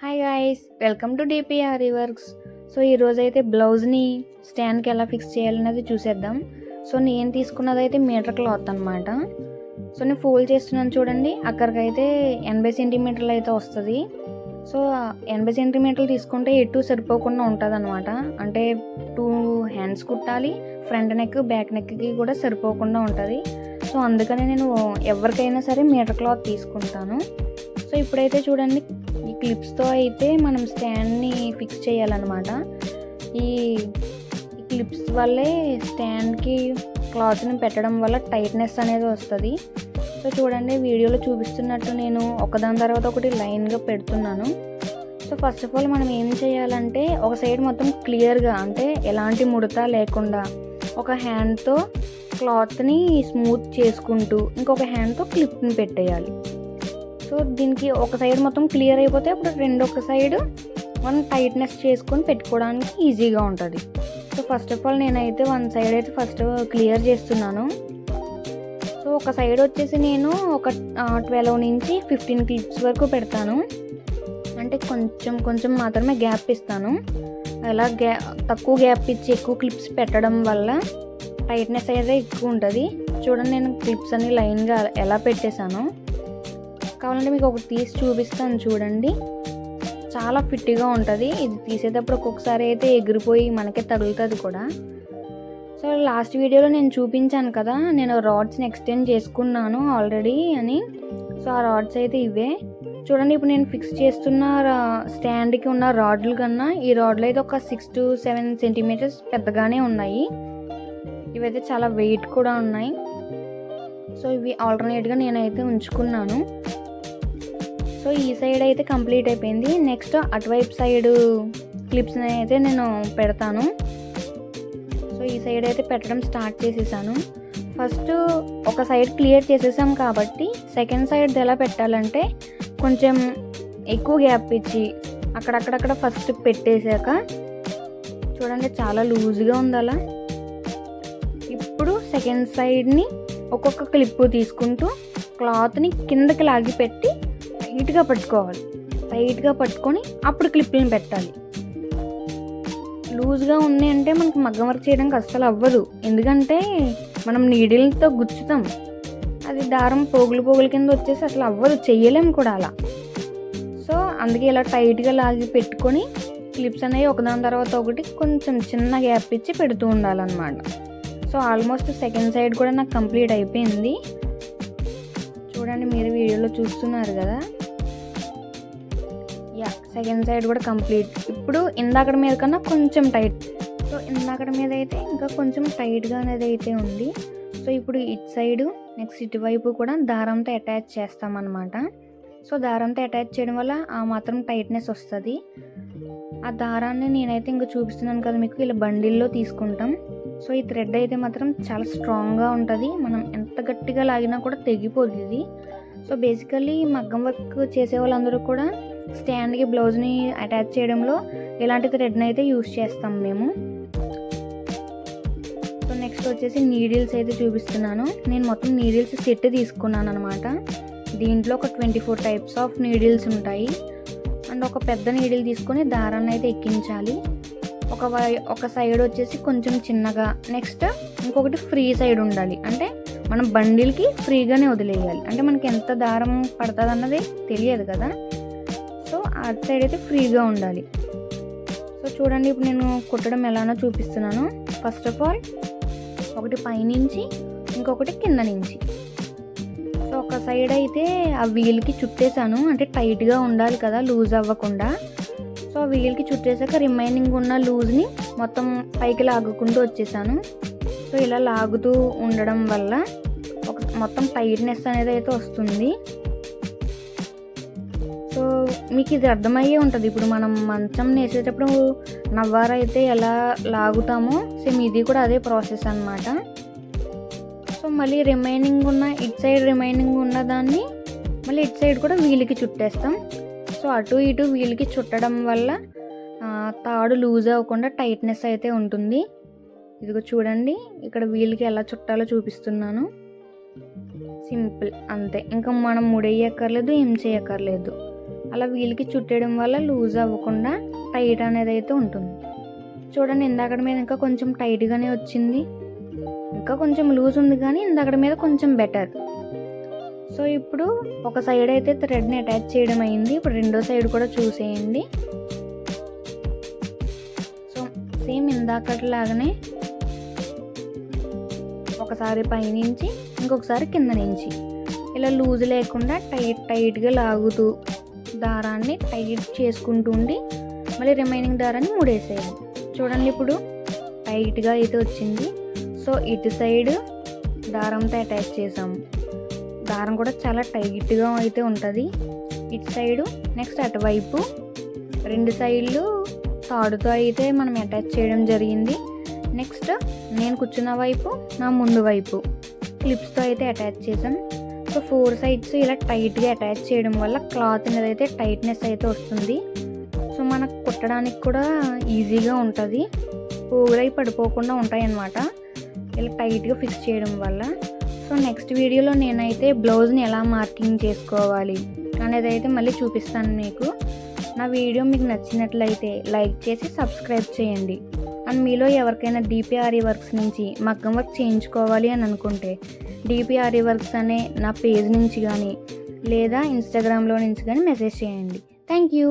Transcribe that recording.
Hi guys welcome to DPR works so ఈరోజు అయితే బ్లౌజ్ని స్టాండ్కి ఎలా ఫిక్స్ చేయాలనేది చూసేద్దాం. సో నేను తీసుకున్నది అయితే మీటర్ క్లాత్ అనమాట సో నేను ఫోల్డ్ చేస్తున్నాను చూడండి. అక్కడికైతే ఎనభై సెంటీమీటర్లు అయితే వస్తుంది. సో ఎనభై సెంటీమీటర్లు తీసుకుంటే ఎటు సరిపోకుండా ఉంటుంది అనమాట అంటే టూ హ్యాండ్స్ కుట్టాలి ఫ్రంట్ నెక్ బ్యాక్ నెక్కి కూడా సరిపోకుండా ఉంటుంది. సో అందుకని నేను ఎవరికైనా సరే మీటర్ క్లాత్ తీసుకుంటాను. సో ఇప్పుడైతే చూడండి క్లిప్స్తో అయితే మనం స్టాండ్ని ఫిక్స్ చేయాలన్నమాట. ఈ క్లిప్స్ వల్లే స్టాండ్కి క్లాత్ని పెట్టడం వల్ల టైట్నెస్ అనేది వస్తుంది. సో చూడండి వీడియోలో చూపిస్తున్నట్టు నేను ఒకదాని తర్వాత ఒకటి లైన్గా పెడుతున్నాను. సో ఫస్ట్ ఆఫ్ ఆల్ మనం ఏం చేయాలంటే ఒక సైడ్ మొత్తం క్లియర్గా అంటే ఎలాంటి ముడత లేకుండా ఒక హ్యాండ్తో క్లాత్ని స్మూత్ చేసుకుంటూ ఇంకొక హ్యాండ్తో క్లిప్ని పెట్టేయాలి. సో దీనికి ఒక సైడ్ మొత్తం క్లియర్ అయిపోతే అప్పుడు రెండొక సైడ్ మనం టైట్నెస్ చేసుకొని పెట్టుకోవడానికి ఈజీగా ఉంటుంది. సో ఫస్ట్ ఆఫ్ ఆల్ నేనైతే వన్ సైడ్ అయితే ఫస్ట్ క్లియర్ చేస్తున్నాను. సో ఒక సైడ్ వచ్చేసి నేను ఒక ట్వెల్వ్ నుంచి ఫిఫ్టీన్ క్లిప్స్ వరకు పెడతాను. అంటే కొంచెం కొంచెం మాత్రమే గ్యాప్ ఇస్తాను. అలా గ్యా తక్కువ గ్యాప్ ఇచ్చి ఎక్కువ క్లిప్స్ పెట్టడం వల్ల టైట్నెస్ అయితే ఎక్కువ ఉంటుంది. చూడండి నేను క్లిప్స్ అన్ని లైన్గా ఎలా పెట్టేశాను. కావాలంటే మీకు ఒకటి తీసి చూపిస్తాను చూడండి. చాలా ఫిట్గా ఉంటుంది. ఇది తీసేటప్పుడు ఒక్కొక్కసారి అయితే ఎగిరిపోయి మనకే తగులుతుంది కూడా. సో లాస్ట్ వీడియోలో నేను చూపించాను కదా నేను రాడ్స్ని ఎక్స్టెండ్ చేసుకున్నాను ఆల్రెడీ అని. సో ఆ రాడ్స్ అయితే ఇవే. చూడండి ఇప్పుడు నేను ఫిక్స్ చేస్తున్న స్టాండ్కి ఉన్న రాడ్లు కన్నా ఈ రాడ్లు అయితే ఒక సిక్స్ టు సెవెన్ సెంటీమీటర్స్ పెద్దగానే ఉన్నాయి. ఇవైతే చాలా వెయిట్ కూడా ఉన్నాయి. సో ఇవి ఆల్టర్నేట్గా నేనైతే ఉంచుకున్నాను. సో ఈ సైడ్ అయితే కంప్లీట్ అయిపోయింది. నెక్స్ట్ అటువైపు సైడ్ క్లిప్స్ని అయితే నేను పెడతాను. సో ఈ సైడ్ అయితే పెట్టడం స్టార్ట్ చేసేసాను. ఫస్ట్ ఒక సైడ్ క్లియర్ చేసేసాం కాబట్టి సెకండ్ సైడ్ ఎలా పెట్టాలంటే కొంచెం ఎక్కువ గ్యాప్ ఇచ్చి అక్కడక్కడక్కడ ఫస్ట్ పెట్టేశాక చూడండి చాలా లూజ్గా ఉంది అలా. ఇప్పుడు సెకండ్ సైడ్ని ఒక్కొక్క క్లిప్పు తీసుకుంటూ క్లాత్ని కిందకి లాగి పెట్టి టైట్గా పట్టుకోవాలి. టైట్గా పట్టుకొని అప్పుడు క్లిప్లను పెట్టాలి. లూజ్గా ఉన్నాయి అంటే మనకి మగ్గం వర్క్ చేయడానికి అస్సలు అవ్వదు. ఎందుకంటే మనం నీడిల్తో గుచ్చుతాం. అది దారం పోగులు పోగుల కింద వచ్చేసి అసలు అవ్వదు. చెయ్యలేము కూడా అలా. సో అందుకే ఇలా టైట్గా లాగి పెట్టుకొని క్లిప్స్ అనేవి ఒకదాని తర్వాత ఒకటి కొంచెం చిన్న గ్యాప్ ఇచ్చి పెడుతూ ఉండాలన్నమాట. సో ఆల్మోస్ట్ సెకండ్ సైడ్ కూడా నాకు కంప్లీట్ అయిపోయింది. చూడండి మీరు వీడియోలో చూస్తున్నారు కదా. యా సెకండ్ సైడ్ కూడా కంప్లీట్ ఇప్పుడు ఇందాకడ మీద కన్నా కొంచెం టైట్ సో ఇందాకడ మీద అయితే ఇంకా కొంచెం టైట్గా అనేది అయితే ఉంది. సో ఇప్పుడు ఇటు సైడు నెక్స్ట్ ఇటువైపు కూడా దారంతో అటాచ్ చేస్తామన్నమాట. సో దారంతో అటాచ్ చేయడం వల్ల ఆ మాత్రం టైట్నెస్ వస్తుంది. ఆ దారాన్ని నేనైతే ఇంకా చూపిస్తున్నాను కదా మీకు ఇలా బండిల్లో తీసుకుంటాం. సో ఈ థ్రెడ్ అయితే మాత్రం చాలా స్ట్రాంగ్గా ఉంటుంది. మనం ఎంత గట్టిగా లాగినా కూడా తెగిపోతుంది ఇది. సో బేసికల్లీ మగ్గం వర్క్ చేసే వాళ్ళందరూ కూడా స్టాండ్కి బ్లౌజ్ని అటాచ్ చేయడంలో ఇలాంటి థ్రెడ్ని అయితే యూస్ చేస్తాం మేము. సో నెక్స్ట్ వచ్చేసి నీడిల్స్ అయితే చూపిస్తున్నాను. నేను మొత్తం నీడిల్స్ సెట్ తీసుకున్నాను అనమాట దీంట్లో ఒక twenty four types of needles ఉంటాయి. అండ్ ఒక పెద్ద నీడిల్ తీసుకొని దారాన్ని అయితే ఎక్కించాలి. ఒక వై ఒక సైడ్ వచ్చేసి కొంచెం చిన్నగా నెక్స్ట్ ఇంకొకటి ఫ్రీ సైడ్ ఉండాలి. అంటే మనం బండిల్కి ఫ్రీగానే వదిలేయాలి. అంటే మనకి ఎంత దారం పడుతుంది అన్నది తెలియదు కదా. అటు సైడ్ అయితే ఫ్రీగా ఉండాలి. సో చూడండి ఇప్పుడు నేను కుట్టడం ఎలానో చూపిస్తున్నాను. ఫస్ట్ ఆఫ్ ఆల్ ఒకటి పైనుంచి ఇంకొకటి కింద నుంచి. సో ఒక సైడ్ అయితే ఆ వీల్కి చుట్టేసాను అంటే టైట్గా ఉండాలి కదా లూజ్ అవ్వకుండా. సో ఆ వీల్కి చుట్టేసాక రిమైనింగ్ ఉన్న లూజ్ని మొత్తం పైకి లాగుకుంటూ వచ్చేసాను. సో ఇలా లాగుతూ ఉండడం వల్ల ఒక మొత్తం టైట్నెస్ అనేది అయితే వస్తుంది. మీకు ఇది అర్థమయ్యే ఉంటుంది. ఇప్పుడు మనం మంచం నేసేటప్పుడు నవ్వార అయితే ఎలా లాగుతామో సేమ్ ఇది కూడా అదే ప్రాసెస్ అనమాట సో మళ్ళీ రిమైనింగ్ ఉన్న ఇట్ సైడ్ రిమైనింగ్ ఉన్న దాన్ని మళ్ళీ ఇట్ సైడ్ కూడా వీలుకి చుట్టేస్తాం. సో అటు ఇటు వీలుకి చుట్టడం వల్ల తాడు లూజ్ అవ్వకుండా టైట్నెస్ అయితే ఉంటుంది. ఇదిగో చూడండి ఇక్కడ వీలుకి ఎలా చుట్టాలో చూపిస్తున్నాను. సింపుల్ అంతే. ఇంకా మనం ముడేయక్కర్లేదు ఏం చేయక్కర్లేదు. అలా వీలికి చుట్టేయడం వల్ల లూజ్ అవ్వకుండా టైట్ అనేది అయితే ఉంటుంది. చూడండి ఇందాక మీద ఇంకా కొంచెం టైట్గానే వచ్చింది. ఇంకా కొంచెం లూజ్ ఉంది కానీ ఇందాక మీద కొంచెం బెటర్. సో ఇప్పుడు ఒక సైడ్ అయితే థ్రెడ్ని అటాచ్ చేయడం అయింది. ఇప్పుడు రెండో సైడ్ కూడా చూసేయండి. సో సేమ్ ఇందాకట్లాగానే ఒకసారి పైనుంచి ఇంకొకసారి కింద నుంచి. ఇలా లూజ్ లేకుండా టైట్ టైట్గా లాగుతూ దారాన్ని టైట్ చేసుకుంటూ ఉండి మళ్ళీ రిమైనింగ్ దారాన్ని ముడేసేయాలి. చూడండి ఇప్పుడు టైట్గా అయితే వచ్చింది. సో ఇటు సైడ్ దారంతో అటాచ్ చేసాము దారం కూడా చాలా టైట్గా అయితే ఉంటుంది. ఇటు సైడు నెక్స్ట్ అటువైపు రెండు సైడ్లు తాడుతో అయితే మనం అటాచ్ చేయడం జరిగింది. నెక్స్ట్ నేను కూర్చున్న వైపు నా ముందు వైపు క్లిప్స్తో అయితే అటాచ్ చేసాం సో ఫోర్ సైడ్స్ ఇలా టైట్గా అటాచ్ చేయడం వల్ల క్లాత్ అనేది అయితే టైట్నెస్ అయితే వస్తుంది. సో మనకు కుట్టడానికి కూడా ఈజీగా ఉంటుంది. పోగులై పడిపోకుండా ఉంటాయన్నమాట. ఇలా టైట్గా ఫిక్స్ చేయడం వల్ల. సో నెక్స్ట్ వీడియోలో నేనైతే బ్లౌజ్ని ఎలా మార్కింగ్ చేసుకోవాలి అనేది అయితే మళ్ళీ చూపిస్తాను మీకు. నా వీడియో మీకు నచ్చినట్లయితే లైక్ చేసి సబ్స్క్రైబ్ చేయండి. అండ్ మీలో ఎవరికైనా డిపిఆర్ఈ వర్క్స్ నుంచి మగ్గం వర్క్ చేయించుకోవాలి అని అనుకుంటే డిపిఆర్ఈ వర్క్స్ అనే నా పేజ్ నుంచి కానీ లేదా ఇన్స్టాగ్రామ్లో నుంచి కానీ మెసేజ్ చేయండి. Thank you